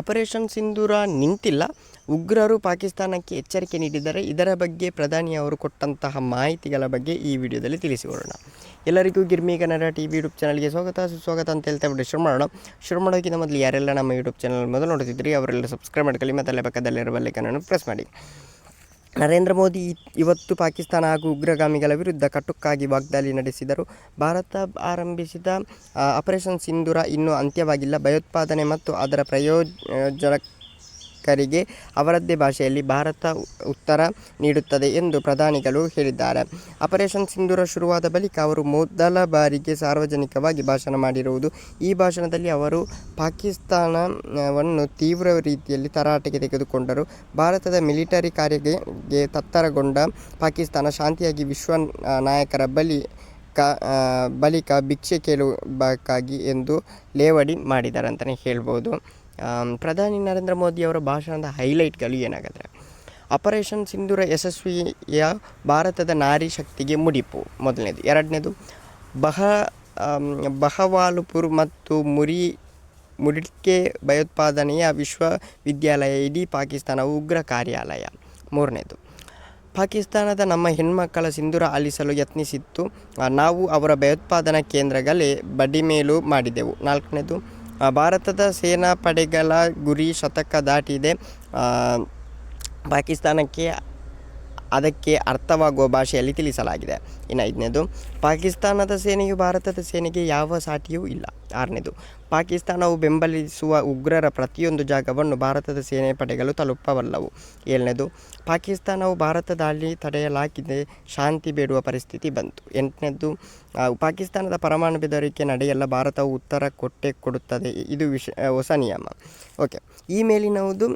Operation ಸಿಂಧೂರ ನಿಂತಿಲ್ಲ. ಉಗ್ರರು ಪಾಕಿಸ್ತಾನಕ್ಕೆ ಎಚ್ಚರಿಕೆ ನೀಡಿದ್ದಾರೆ. ಇದರ ಬಗ್ಗೆ ಪ್ರಧಾನಿ ಅವರು ಕೊಟ್ಟಂತಹ ಮಾಹಿತಿಗಳ ಬಗ್ಗೆ ಈ ವಿಡಿಯೋದಲ್ಲಿ ತಿಳಿಸಿಕೊಡೋಣ ಎಲ್ಲರಿಗೂ Girmi Kannada T V YouTube ಚಾನಲ್ಗೆ ಸ್ವಾಗತ. ಸುಸ್ವಾಗತ ಅಂತ ಹೇಳ್ತಾ ಬಿಟ್ಟು ಶುರು ಮಾಡೋಣ. ಶುರು ಮಾಡೋಕ್ಕಿಂತ ಮೊದಲು ಯಾರೆಲ್ಲ ನಮ್ಮ ಯೂಟ್ಯೂಬ್ ಚಾನಲ್ ಮೊದಲು ನೋಡ್ತಿದ್ರಿ ಅವರೆಲ್ಲ ಸಬ್ಸ್ಕ್ರೈಬ್ ಮಾಡ್ಕೊಳ್ಳಿ ಮತ್ತು ಅಲ್ಲೇ ಪಕ್ಕದಲ್ಲಿರುವ ಬೆಲ್ಲೈಕನನ್ನು ಪ್ರೆಸ್ ಮಾಡಿ. ನರೇಂದ್ರ ಮೋದಿ ಇವತ್ತು ಪಾಕಿಸ್ತಾನ ಹಾಗೂ ಉಗ್ರಗಾಮಿಗಳ ವಿರುದ್ಧ ಕಟುಕ್ಕಾಗಿ ವಾಗ್ದಾಳಿ ನಡೆಸಿದರು. ಭಾರತ ಆರಂಭಿಸಿದ ಆಪರೇಷನ್ ಸಿಂಧೂರ ಇನ್ನೂ ಅಂತ್ಯವಾಗಿಲ್ಲ. ಭಯೋತ್ಪಾದನೆ ಮತ್ತು ಅದರ ಪ್ರಯೋಜನಕರಿಗೆ ಅವರದ್ದೇ ಭಾಷೆಯಲ್ಲಿ ಭಾರತ ಉತ್ತರ ನೀಡುತ್ತದೆ ಎಂದು ಪ್ರಧಾನಿಗಳು ಹೇಳಿದ್ದಾರೆ. ಆಪರೇಷನ್ ಸಿಂಧೂರ ಶುರುವಾದ ಬಳಿಕ ಅವರು ಮೊದಲ ಬಾರಿಗೆ ಸಾರ್ವಜನಿಕವಾಗಿ ಭಾಷಣ ಮಾಡಿರುವುದು. ಈ ಭಾಷಣದಲ್ಲಿ ಅವರು ಪಾಕಿಸ್ತಾನವನ್ನು ತೀವ್ರ ರೀತಿಯಲ್ಲಿ ತರಾಟೆಗೆ ತೆಗೆದುಕೊಂಡರು. ಭಾರತದ ಮಿಲಿಟರಿ ಕಾರ್ಯಗೆ ತತ್ತರಗೊಂಡ ಪಾಕಿಸ್ತಾನ ಶಾಂತಿಯಾಗಿ ವಿಶ್ವ ನಾಯಕರ ಬಳಿ ಕ ಬಳಿಕ ಭಿಕ್ಷೆ ಕೇಳಬೇಕಾಗಿ ಎಂದು ಲೇವಡಿ ಮಾಡಿದ್ದಾರೆ ಅಂತಲೇ ಹೇಳ್ಬೋದು. ಪ್ರಧಾನಿ ನರೇಂದ್ರ ಮೋದಿ ಅವರ ಭಾಷಣದ ಹೈಲೈಟ್ಗಳು ಏನಾಗಿದ್ರೆ, ಆಪರೇಷನ್ ಸಿಂಧೂರ ಯಶಸ್ವಿಯ ಭಾರತದ ನಾರಿ ಶಕ್ತಿಗೆ ಮುಡಿಪು. ಮೊದಲನೇದು. ಎರಡನೇದು, ಬಹ ಬಹವಾಲುಪುರ್ ಮತ್ತು ಮುರಿ ಮುಡಿಕೆ ಭಯೋತ್ಪಾದನೆಯ ವಿಶ್ವವಿದ್ಯಾಲಯ, ಇಡೀ ಪಾಕಿಸ್ತಾನ ಉಗ್ರ ಕಾರ್ಯಾಲಯ. ಮೂರನೇದು, ಪಾಕಿಸ್ತಾನದ ನಮ್ಮ ಹೆಣ್ಮಕ್ಕಳ ಸಿಂಧೂರ ಆಲಿಸಲು ಯತ್ನಿಸಿತ್ತು. ನಾವು ಅವರ ಭಯೋತ್ಪಾದನಾ ಕೇಂದ್ರಗಳೇ ಬಡಿಮೇಲು ಮಾಡಿದೆವು. ನಾಲ್ಕನೇದು ಭಾರತದ ಸೇನಾ ಪಡೆಗಳ ಗುರಿ ಶತಕ ದಾಟಿದೆ. ಪಾಕಿಸ್ತಾನಕ್ಕೆ ಅದಕ್ಕೆ ಅರ್ಥವಾಗುವ ಭಾಷೆಯಲ್ಲಿ ತಿಳಿಸಲಾಗಿದೆ. ಇನ್ನು ಐದನೇದು, ಪಾಕಿಸ್ತಾನದ ಸೇನೆಯು ಭಾರತದ ಸೇನೆಗೆ ಯಾವ ಸಾಟಿಯೂ ಇಲ್ಲ. ಆರನೇದು ಪಾಕಿಸ್ತಾನವು ಬೆಂಬಲಿಸುವ ಉಗ್ರರ ಪ್ರತಿಯೊಂದು ಜಾಗವನ್ನು ಭಾರತದ ಸೇನೆ ಪಡೆಗಳು ತಲುಪಬಲ್ಲವು. ಏಳನೇದು, ಪಾಕಿಸ್ತಾನವು ಭಾರತ ದಾಳಿ ತಡೆಯಲಾಗಿದೆ, ಶಾಂತಿ ಬೇಡುವ ಪರಿಸ್ಥಿತಿ ಬಂತು. ಎಂಟನೇದು ಪಾಕಿಸ್ತಾನದ ಪರಮಾಣು ಬೆದರಿಕೆ ನಡೆಯಲ್ಲ, ಭಾರತವು ಉತ್ತರ ಕೊಟ್ಟೆ ಕೊಡುತ್ತದೆ. ಇದು ವಿಷ ಹೊಸ ನಿಯಮ. ಓಕೆ, ಈ ಮೇಲಿನವುದು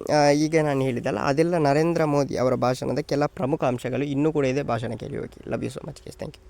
ಈಗ ನಾನು ಹೇಳಿದಲ್ಲ ಅದೆಲ್ಲ ನರೇಂದ್ರ ಮೋದಿ ಅವರ ಭಾಷಣದ ಕೆಲ ಪ್ರಮುಖ ಅಂಶಗಳು ಇನ್ನೂ ಕೂಡ ಇದೆ ಭಾಷಣ ಕೇಳಿ ಹೋಗಿ. ಲವ್ ಯು ಸೊ ಮಚ್ ಕೇಸ್ ಥ್ಯಾಂಕ್ ಯು